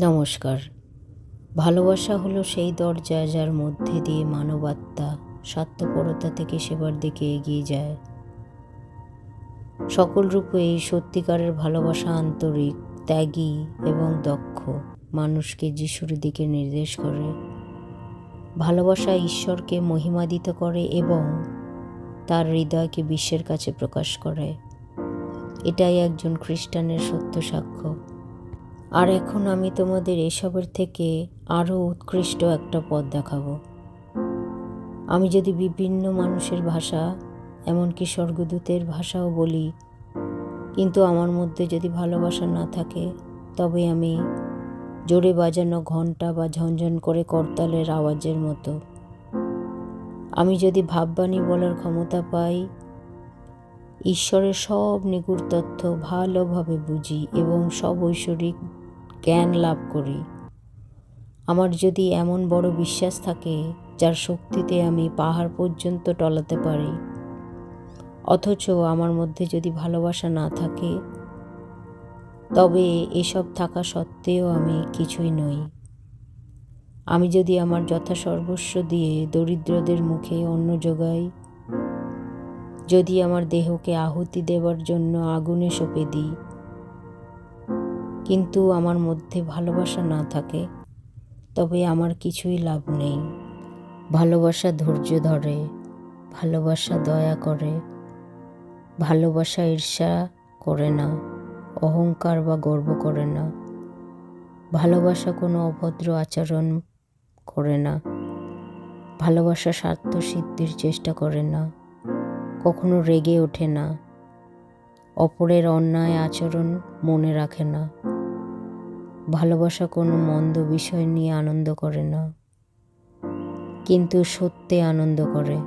নমস্কার। ভালোবাসা হলো সেই দরজা যার মধ্যে দিয়ে মানবাত্মা স্বার্থপরতা থেকে সেবার দিকে এগিয়ে যায়। সকল রূপে এই সত্যিকারের ভালোবাসা আন্তরিক, ত্যাগী এবং দক্ষ মানুষকে যিশুর দিকে নির্দেশ করে। ভালোবাসা ঈশ্বরকে মহিমাদিত করে এবং তার হৃদয়কে বিশ্বের কাছে প্রকাশ করে। এটাই একজন খ্রিস্টানের সত্য সাক্ষ্য। আর এখন আমি তোমাদের এসবের থেকে আরও উৎকৃষ্ট একটা পথ দেখাবো। আমি যদি বিভিন্ন মানুষের ভাষা, এমনকি স্বর্গদূতের ভাষাও বলি, কিন্তু আমার মধ্যে যদি ভালোবাসা না থাকে, তবে আমি জোরে বাজানো ঘণ্টা বা ঝনঝন করে করতালের আওয়াজের মতো। আমি যদি ভাববাণী বলার ক্ষমতা পাই, ঈশ্বরের সব নিগুড় তথ্য ভালোভাবে বুঝি এবং সব ঐশ্বরিক জ্ঞান লাভ করি। আমার যদি এমন বড় বিশ্বাস থাকে, যার শক্তিতে আমি পাহাড় পর্যন্ত টলাতে পারি। অথচ আমার মধ্যে যদি ভালোবাসা না থাকে, তবে এসব থাকা সত্ত্বেও আমি কিছুই নই। আমি যদি আমার যথাসর্বস্ব দিয়ে দরিদ্রদের মুখে অন্ন যোগাই যদি আমার দেহকে আহুতি দেওয়ার জন্য আগুনে সঁপে দিই কিন্তু আমার মধ্যে ভালোবাসা না থাকে, তবে আমার কিছুই লাভ নেই। ভালোবাসা ধৈর্য ধরে, ভালোবাসা দয়া করে, ভালোবাসা ঈর্ষা করে না, অহংকার বা গর্ব করে না, ভালোবাসা কোনো অভদ্র আচরণ করে না, ভালোবাসা স্বার্থ সিদ্ধির চেষ্টা করে না, কখনো রেগে ওঠে না, অপরের অন্যায় আচরণ মনে রাখে না। ভালোবাসা কোনো মন্দ বিষয় নিয়ে আনন্দ করে না, কিন্তু সত্যে আনন্দ করে।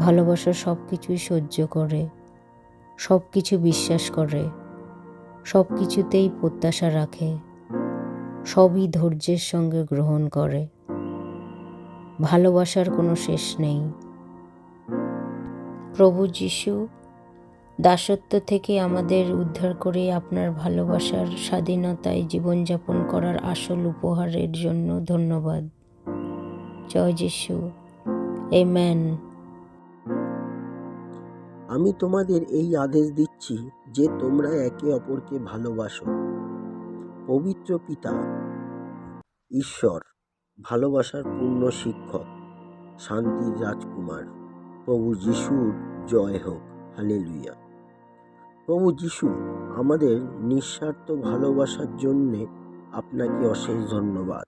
ভালোবাসা সব কিছুই সহ্য করে সব কিছু বিশ্বাস করে সব কিছুতেই প্রত্যাশা রাখে, সবই ধৈর্যের সঙ্গে গ্রহণ করে। ভালোবাসার কোনো শেষ নেই। প্রভু যিশু দাসত্ব থেকে আমাদের উদ্ধার করে আপনার ভালোবাসার স্বাধীনতায় জীবনযাপন করার আসল উপহারের জন্য ধন্যবাদ। জয় যিশু। এ ম্যান আমি তোমাদের এই আদেশ দিচ্ছি যে তোমরা একে অপরকে ভালোবাসো। পবিত্র পিতা, ঈশ্বর, ভালোবাসার পূর্ণ শিক্ষক, শান্তির রাজকুমার, প্রভু যিশুর জয় হোক। হালেলুয়া। প্রভু যিশু, আমাদের নিঃস্বার্থ ভালোবাসার জন্যে আপনাকে অশেষ ধন্যবাদ।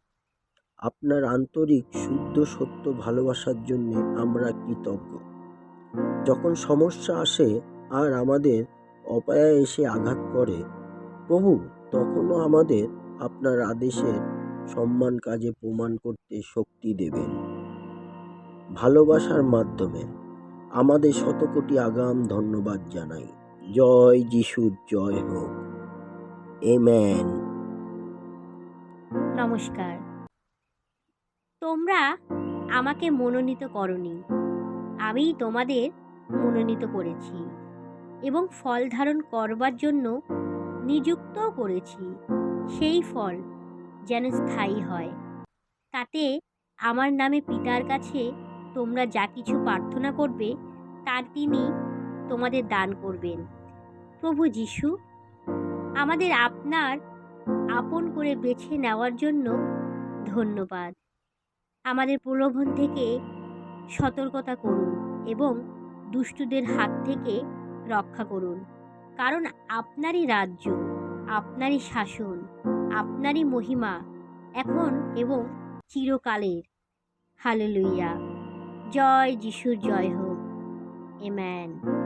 আপনার আন্তরিক শুদ্ধ, সত্য ভালোবাসার জন্যে আমরা কৃতজ্ঞ। যখন সমস্যা আসে আর আমাদের অপায়া এসে আঘাত করে, প্রভু তখনও আমাদের আপনার আদেশের সম্মান কাজে প্রমাণ করতে শক্তি দেবেন। ভালোবাসার মাধ্যমে। আমাদের শতকোটি আগাম ধন্যবাদ জানাই। জয় যিশুর জয় হোক। এম্যান নমস্কার। তোমরা আমাকে মনোনীত করনি। আমি তোমাদের মনোনীত করেছি এবং ফল ধারণ করবার জন্য নিযুক্তও করেছি। সেই ফল যেন স্থায়ী হয়। তাতে আমার নামে পিতার কাছে তোমরা যা কিছু প্রার্থনা করবে, তার তিনি তোমাদের দান করবেন। প্রভু যিশু, আমাদের আপনার আপন করে বেছে নেওয়ার জন্য ধন্যবাদ। আমাদের প্রলোভন থেকে সতর্কতা করুন এবং দুষ্টুদের হাত থেকে রক্ষা করুন। কারণ আপনারই রাজ্য, আপনারই শাসন, আপনারই মহিমা এখন এবং চিরকালের। হালেলুইয়া জয় যিশুর জয় হোক। এম্যান